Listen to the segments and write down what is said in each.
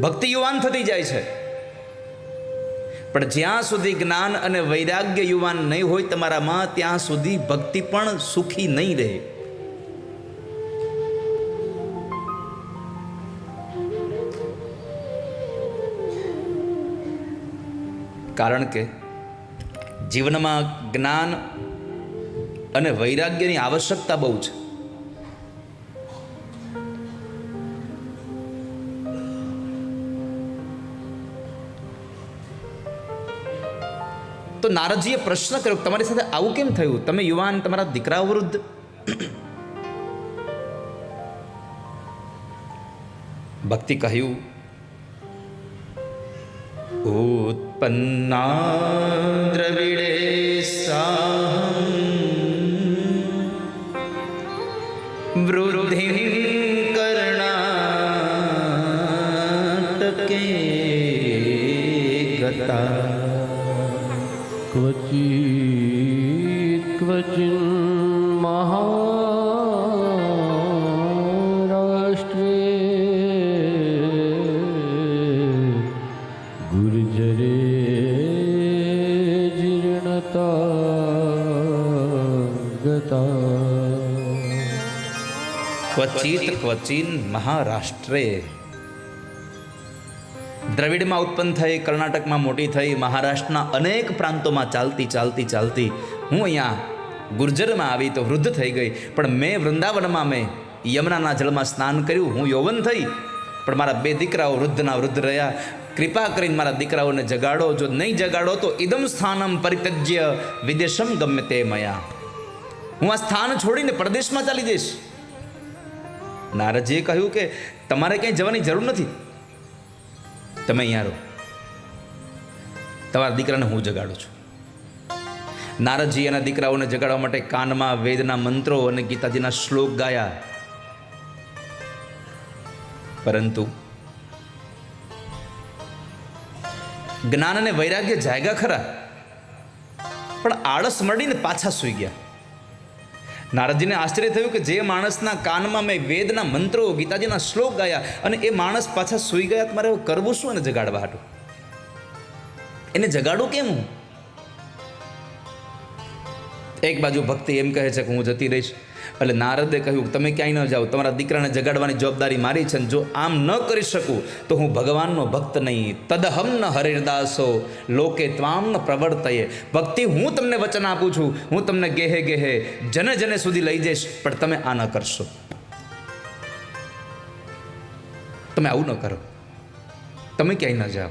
ભક્તિ યુવાન થતી જાય છે. પણ જ્યાં સુધી જ્ઞાન અને વૈરાગ્ય યુવાન નહીં હોય તમારામાં ત્યાં સુધી ભક્તિ પણ સુખી નહીં રહે. કારણ કે જીવનમાં જ્ઞાન અને વૈરાગ્યની આવશ્યકતા બહુ છે. તો નારદજીએ પ્રશ્ન કર્યો તમારી સાથે આવું કેમ થયું? તમે યુવાન, તમારા દીકરા વૃદ્ધ ભક્તિ કહ્યું. ઉત્પન્ના દ્રવિડે વૃદ્ધિ क्वचित् क्वचिन् महाराष्ट्रे गुर्जरे जीर्णता गता ક્વચિત ક્વચિન મહારાષ્ટ્રે દ્રવિડમાં ઉત્પન્ન થઈ, કર્ણાટકમાં મોટી થઈ, મહારાષ્ટ્રના અનેક પ્રાંતોમાં ચાલતી ચાલતી ચાલતી હું અહીંયા ગુર્જરમાં આવી તો વૃદ્ધ થઈ ગઈ. પણ મેં વૃંદાવનમાં મેં યમુનાના જળમાં સ્નાન કર્યું. હું યૌવન થઈ, પણ મારા બે દીકરાઓ વૃદ્ધના વૃદ્ધ રહ્યા. કૃપા કરીને મારા દીકરાઓને જગાડો. જો નહીં જગાડો તો ઇદમ સ્થાનમ પરિત્યજ્ય વિદેશમ ગમે તે મયા. હું આ સ્થાન છોડીને પરદેશમાં ચાલી જઈશ. નારદજીએ કહ્યું કે તમારે ક્યાંય જવાની જરૂર નથી. તમે અહીંયા રહો. તમારા દીકરાને હું જગાડું છું. નારદજી એના દીકરાઓને જગાડવા માટે કાનમાં વેદના મંત્રો અને ગીતાજીના શ્લોક ગાયા. પરંતુ જ્ઞાન અને વૈરાગ્ય જાયગા ખરા. પણ આળસ મળીને પાછા સૂઈ ગયા. નારદજીને આશ્ચર્ય થયું કે જે માણસના કાનમાં મેં વેદના મંત્રો, ગીતાજીના શ્લોક ગાયા અને એ માણસ પાછા સૂઈ ગયા હવે કરવું શું અને જગાડવા હાટું? એને જગાડું કેમ હું? એક બાજુ ભક્તિ એમ કહે છે કે હું જતી રહીશ. એટલે નારદે કહ્યું, તમે ક્યાંય ન જાઓ, તમારા દીકરાને જગાડવાની જવાબદારી મારી છે જો આમ ન કરી શકું, તો હું ભગવાનનો ભક્ત નહીં. તદહમ ન હરિદાસો લોકે ત્વામ ન પ્રવર્તયે. ભક્તિ, હું તમને વચન આપું છું, હું તમને ગેહે ગેહે જને જને સુધી લઈ જઈશ, પણ તમે આ ન કરશો. તમે આવું ન કરો. તમે ક્યાંય ન જાઓ.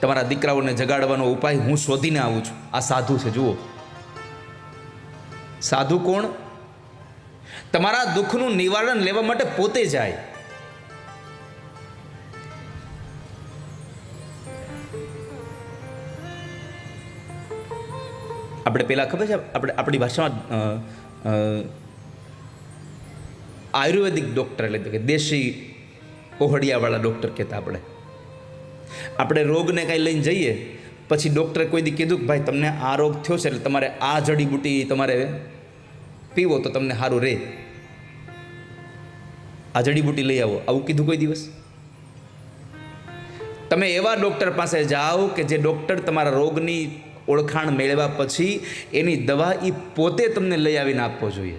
તમારા દીકરાઓને જગાડવાનો ઉપાય હું શોધીને આવું છું. આ સાધુ છે, જુઓ. સાધુ કોણ? તમારા દુઃખનું નિવારણ લેવા માટે પોતે જાય. આપણે પેલા ખબર છે, આપણે આપણી ભાષામાં આયુર્વેદિક ડૉક્ટર એટલે કે દેશી ઓહડિયાવાળા ડૉક્ટર કહેતા આપણે. આપણે રોગને કાંઈ લઈને જઈએ પછી ડૉક્ટરે કોઈ દી કીધું કે ભાઈ, તમને આ રોગ થયો છે એટલે તમારે આ જડીબુટી તમારે પીવો તો તમને સારું રહે આ જડીબુટી લઈ આવો. આવું કીધું કોઈ દિવસ? તમે એવા ડૉક્ટર પાસે જાઓ કે જે ડૉક્ટર તમારા રોગની ઓળખાણ મેળવ્યા પછી એની દવા એ પોતે તમને લઈ આવીને આપવો જોઈએ.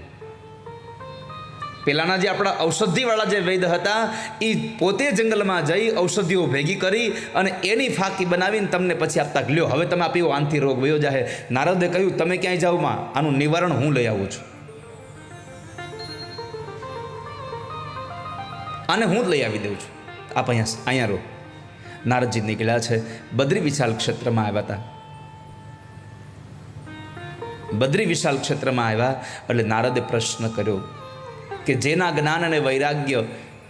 પેલાના જે આપણા ઔષધિવાળા જે વૈદ હતા એ પોતે જંગલમાં જઈ ઔષધિઓ ભેગી કરી અને એની ફાંકી બનાવીને તમને પછી આપતા લ્યો, હવે તમે આ પીવો, આનથી રોગ વયો જાહે. નારદે કહ્યું, તમે ક્યાંય જાઓ માં, આનું નિવારણ હું લઈ આવું છું. આને હું જ લઈ આવી દઉં છું. આપ અહીંયા અહીંયા રહો. નારદજી નીકળ્યા છે, બદ્રી વિશાલ ક્ષેત્રમાં આવ્યા હતા. બદ્રી વિશાલ ક્ષેત્રમાં આવ્યા, એટલે નારદે પ્રશ્ન કર્યો કે જેના જ્ઞાન અને વૈરાગ્ય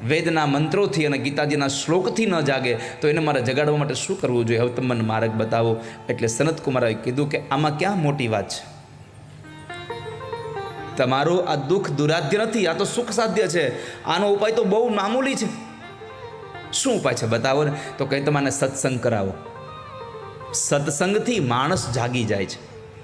વેદના મંત્રોથી અને ગીતાજીના શ્લોકથી ન જાગે, તો એને મારે જગાડવા માટે શું કરવું જોઈએ? હવે તમે મને માર્ગ બતાવો. એટલે સનત કુમારે કીધું કે આમાં ક્યાં મોટી વાત છે? તમારું આ દુઃખ દુરાધ્ય નથી, આ તો સુખ સાધ્ય છે. આનો ઉપાય તો બહુ મામૂલી છે. શું ઉપાય છે? બતાવો ને. તો કંઈ તમારે સત્સંગ કરાવો. સત્સંગથી માણસ જાગી જાય છે.